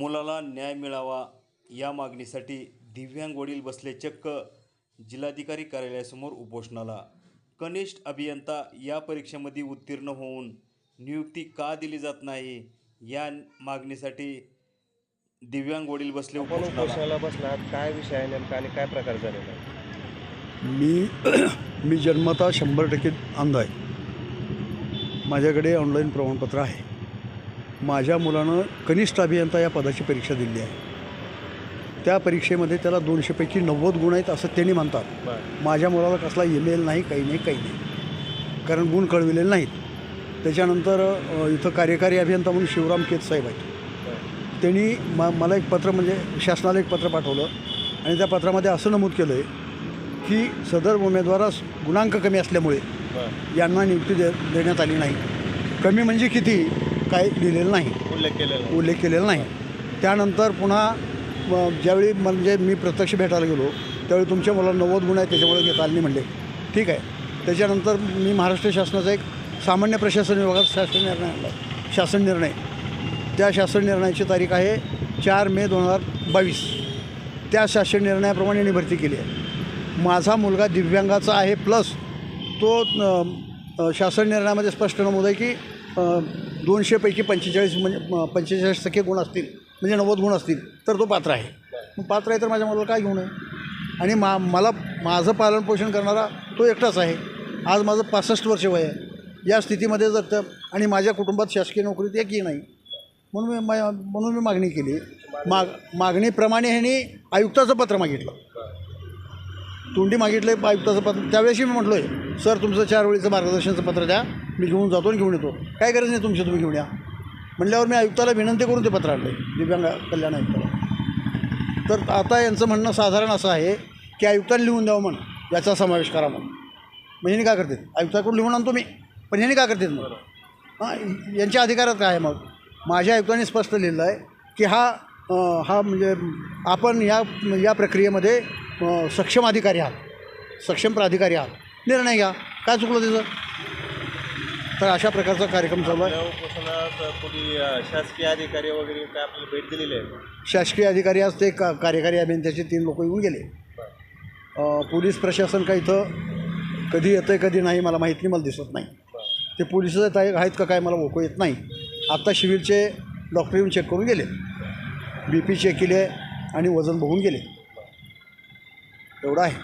मुलाला न्याय मिळावा या मागणीसाठी दिव्यांग वडील बसले चक्क जिल्हाधिकारी कार्यालयासमोर उपोषणाला. कनिष्ठ अभियंता या परीक्षेमध्ये उत्तीर्ण होऊन नियुक्ती का दिली जात नाही या मागणीसाठी दिव्यांग वडील बसले आपण उपोषणाला. बसलात. काय विषय आहे नेमका आणि काय प्रकार झालेला आहे? मी मी जन्मतः शंभर टक्के अंध आहे. माझ्याकडे ऑनलाईन प्रमाणपत्र आहे. माझ्या मुलानं कनिष्ठ अभियंता या पदाची परीक्षा दिली आहे. त्या परीक्षेमध्ये त्याला दोनशेपैकी नव्वद गुण आहेत असं त्यांनी म्हणतात. माझ्या मुलाला कसला ईमेल नाही काही नाही काही नाही. कारण गुण कळविलेले नाहीत. त्याच्यानंतर इथं कार्यकारी अभियंता म्हणून शिवराम केत साहेब आहेत. त्यांनी म मला एक पत्र म्हणजे शासनाला एक पत्र पाठवलं आणि त्या पत्रामध्ये असं नमूद केलं आहे की सदर उमेदवारास गुणांक कमी असल्यामुळे यांना नियुक्ती दे देण्यात आली नाही. कमी म्हणजे किती? काय दिलेलं नाही. उल्लेख केलेला. उल्लेख केलेला नाही. त्यानंतर पुन्हा म, ज्यावेळी म्हणजे मी प्रत्यक्ष भेटायला गेलो त्यावेळी तुमच्या मुलाला नव्वद गुण आहे त्याच्यामुळे घेता आले नाही म्हणले. ठीक आहे. त्याच्यानंतर मी महाराष्ट्र शासनाचा एक सामान्य प्रशासन विभागात शासन निर्णय आणला. शासन निर्णय. त्या शासन निर्णयाची तारीख आहे चार मे दोन हजार बावीस. त्या शासन निर्णयाप्रमाणे यांनी भरती केली आहे. माझा मुलगा दिव्यांगाचा आहे प्लस तो अ, अ, शासन निर्णयामध्ये स्पष्ट नमूद आहे की दोनशेपैकी पंचेचाळीस म्हणजे पंचेचाळीस टक्के गुण असतील म्हणजे नव्वद गुण असतील तर तो पात्र आहे. मग पात्र आहे तर माझ्या मुलाला काय घेऊन आहे आणि मा मला माझं पालनपोषण करणारा तो एकटाच आहे. आज माझं पासष्ट वर्ष वय आहे. या स्थितीमध्ये जर तर आणि माझ्या कुटुंबात शासकीय नोकरीत एकही नाही. म्हणून मी मा- म्हणून मी मागणी केली. माग मागणीप्रमाणे ह्यांनी आयुक्ताचं पत्र मागितलं. तोंडी मागितलं आयुक्ताचं पत्र. त्यावेळेशी मी म्हटलो आहे सर तुमचं चार वेळीचं मार्गदर्शनचं पत्र द्या. मी घेऊन जातो आणि घेऊन येतो. काय गरज नाही तुमची तुम्ही घेऊन या. म्हणल्यावर मी आयुक्ताला विनंती करून ते पत्र आणलं दिव्यांग कल्याण आयुक्ताला. तर आता यांचं म्हणणं साधारण असं आहे की आयुक्तांनी लिहून द्यावं म्हण याचा समावेश करा म्हणून. म्हणजे मग ह्यांनी काय करतात आयुक्ताकडून लिहून आणतो मी पण ह्यांनी काय करतात मग हां यांच्या अधिकारात काय आहे मग? माझ्या आयुक्तांनी स्पष्ट लिहिलं आहे की हा हा म्हणजे आपण या या प्रक्रियेमध्ये सक्षम अधिकारी आहात सक्षम प्राधिकारी आहात. निर्णय घ्या. काय चुकलं त्याचं? तर अशा प्रकारचा कार्यक्रम चालू आहे. या उपोषणात कोणी अं, शासकीय अधिकारी वगैरे काय आपल्याला भेट दिलेली आहे? शासकीय अधिकारी आज ते का कार्यकारी अभियंत्याचे तीन लोक येऊन गेले. अं, पोलीस प्रशासन का इथं कधी येतं आहे कधी नाही मला माहीत नाही मला दिसत नाही. ते पोलीस आहेत का काय मला ओळखू येत नाही. आत्ता सिव्हिलचे डॉक्टर येऊन चेक करून गेले. बी पी चेक केले आणि वजन बघून गेले. एवढं आहे.